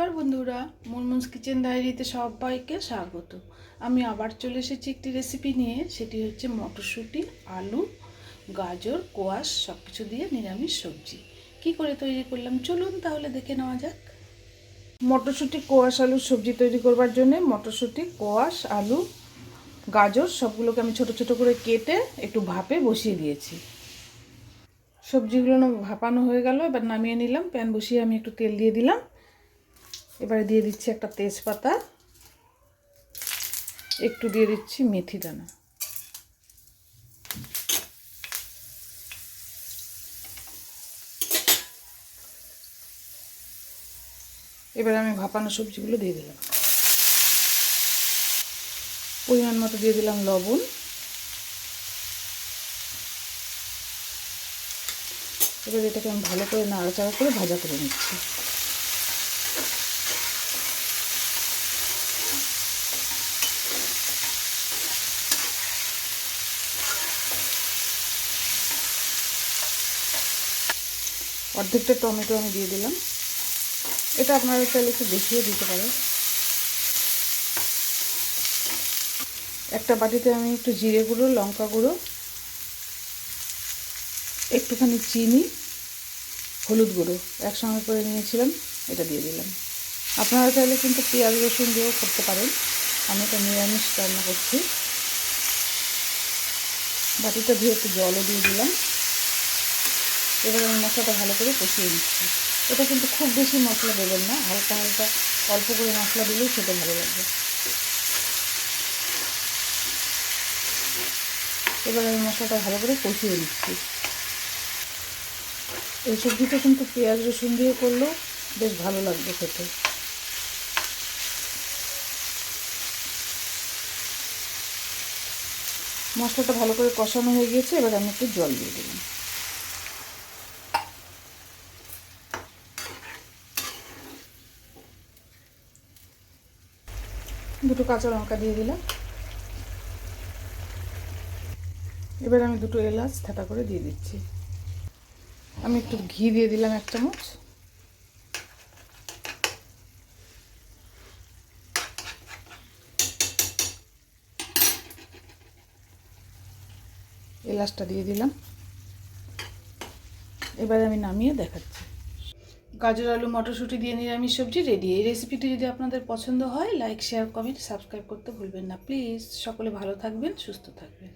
নমস্কার বন্ধুরা, মুনমুন্স কিচেন ডায়েরিতে সবাইকে স্বাগত। আমি আবার চলে এসেছি একটি রেসিপি নিয়ে, সেটি হচ্ছে মটরশুঁটি, আলু, গাজর, কোয়াশ সব কিছু দিয়ে নিরামিষ সবজি। কি করে তৈরি করলাম? চলুন তাহলে দেখে নেওয়া যাক। মটরশুঁটি, কোয়াশ, আলুর সবজি তৈরি করবার জন্য মটরশুঁটি, কোয়াশ, আলু, গাজর, সবগুলোকে আমি ছোট ছোট করে কেটে একটু ভাপে বসিয়ে দিয়েছি। সবজিগুলো ভাপানো হয়ে গেল, এবার নামিয়ে নিলাম। প্যান বসিয়ে আমি একটু তেল দিয়ে দিলাম। এবারে দিয়ে দিচ্ছি একটা তেজপাতা। একটু দিয়ে দিচ্ছি মেথি দানা। এবার আমি ভাপানো সবজিগুলো দিয়ে দিলাম। পরিমাণ মতো দিয়ে দিলাম লবণ। এবার এটাকে আমি ভালো করে নাড়াচাড়া করে ভাজা করে নিচ্ছি। অর্ধেকটা টমেটো আমি দিয়ে দিলাম। এটা আপনারা চাইলে একটু বেশিও দিতে পারেন। একটা বাটিতে আমি একটু জিরে গুঁড়ো, লঙ্কা গুঁড়ো, একটুখানি চিনি, হলুদ গুঁড়ো একসঙ্গে করে নিয়েছিলাম, এটা দিয়ে দিলাম। আপনারা চাইলে কিন্তু পেঁয়াজ রসুন দিয়েও করতে পারেন। আমি এটা নিরামিষ রান্না করছি। বাটিটা ধুয়ে একটু জলও দিয়ে দিলাম। এবার আমি মশলাটা ভালো করে কষিয়ে নিচ্ছি। এটা কিন্তু খুব বেশি মশলা দেবেন না, হালকা হালকা অল্প করে মশলা দিলেই খেতে ভালো লাগবে। এবার আমি মশলাটা ভালো করে কষিয়ে নিচ্ছি। এই সবজিটা কিন্তু পেঁয়াজ রসুন দিয়ে করলেও বেশ ভালো লাগবে খেতে। মশলাটা ভালো করে কষানো হয়ে গিয়েছে, এবার আমি একটু জল দিয়ে দিলাম। দুটো কাঁচা লঙ্কা দিয়ে দিলাম। এবার আমি দুটো এলাচ থাটা করে দিয়ে দিচ্ছি। আমি একটু ঘি দিয়ে দিলাম এক চামচ। এলাচটা দিয়ে দিলাম। এবার আমি নামিয়ে দেখাচ্ছি। গাজর, আলু, মটরশুঁটি দিয়ে নিরামিষ সবজি রেডি এই রেসিপিটি যদি আপনাদের পছন্দ হয় লাইক শেয়ার কমেন্ট সাবস্ক্রাইব করতে ভুলবেন না। প্লিজ সকলে ভালো থাকবেন, সুস্থ থাকবেন।